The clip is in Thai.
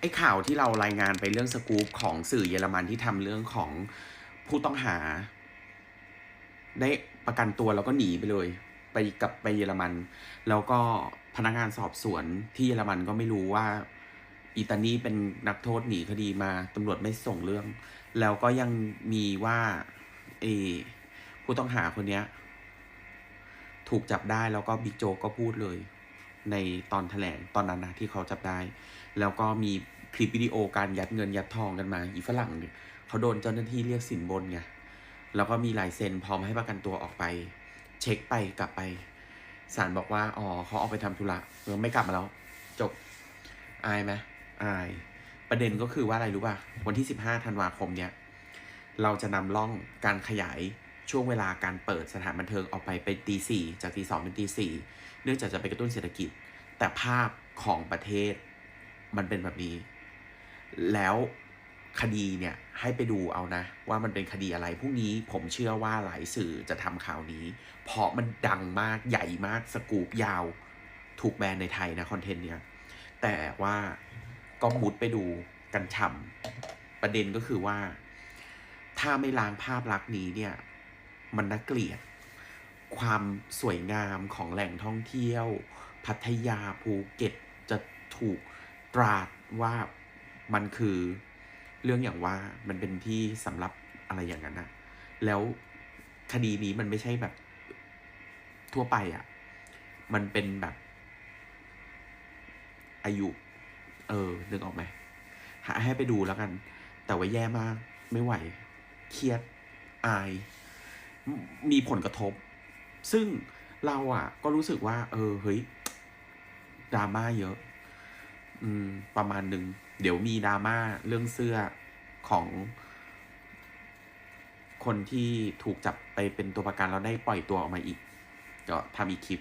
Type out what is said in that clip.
ไอ้ข่าวที่เรารายงานไปเรื่องสกู๊ปของสื่อเยอรมันที่ทำเรื่องของผู้ต้องหา ได้ประกันตัวแล้วก็หนีไปเลย ไปกับไปเยอรมัน แล้วก็พนักงานสอบสวนที่เยอรมันก็ไม่รู้ว่าอิตาลีเป็นนักโทษหนีคดีมาตำรวจไม่ส่งเรื่อง แล้วก็ยังมีว่าเอผู้ต้องหาคนเนี้ย ถูกจับได้แล้วก็บิ๊กโจก็พูดเลย ในตอนแถลงตอนนั้นนะที่เขาจับได้ แล้วก็มีคลิปวิดีโอการยัดเงินยัดทองกันมาอีฝรั่งเนี่ยเขาโดนเจ้าหน้าที่เรียกสินบนไงแล้วก็มีลายเซ็นพร้อมให้ประกันตัวออกไป เช็คไปกลับไปศาลบอกว่าอ๋อเขาออกไปทำธุระเออไม่กลับมาแล้ว จบอายไหมอาย ประเด็นก็คือว่าอะไรรู้ป่ะวันที่15ธันวาคมเนี่ย เราจะนำล่องการขยาย ช่วงเวลาการเปิดสถานบันเทิงออกไปเป็นตีสี่จากตีสองเป็นตีสี่เนื่องจากจะไปกระตุ้นเศรษฐกิจ แต่ภาพของประเทศมันเป็นแบบนี้ แล้วคดีเนี่ยให้ไปดูเอานะ ว่ามันเป็นคดีอะไรพรุ่งนี้ผมเชื่อว่าหลายสื่อจะทำข่าวนี้ เพราะมันดังมากใหญ่มากสกูปยาว ถูกแบนในไทยนะคอนเทนต์เนี้ยแต่ว่าก็มุดไปดูกันฉ่ำประเด็นก็คือว่า ถ้าไม่ล้างภาพลักษณ์นี้เนี่ย มันน่าเกลียด ความสวยงามของแหล่งท่องเที่ยว พัทยาภูเก็ตจะถูกตราดว่ามันคือเรื่องอย่างว่ามันเป็นที่สำหรับอะไรอย่างนั้นนะแล้วคดีนี้มันไม่ใช่แบบทั่วไปอะ่ะ มันเป็นแบบ อายุ เออ นึกออกไหมหาให้ไปดูแล้วกัน แต่ว่าแย่มาก ไม่ไหว เครียด อาย มีผลกระทบ ซึ่งเราอะ ก็รู้สึกว่า เออเฮ้ยดราม่าเยอะ อืม ประมาณหนึ่ง เดี๋ยวมีดราม่าเรื่องเสื้อของ คนที่ถูกจับไปเป็นตัวประกันแล้วได้ปล่อยตัวออกมาอีก ก็ทำอีกคลิป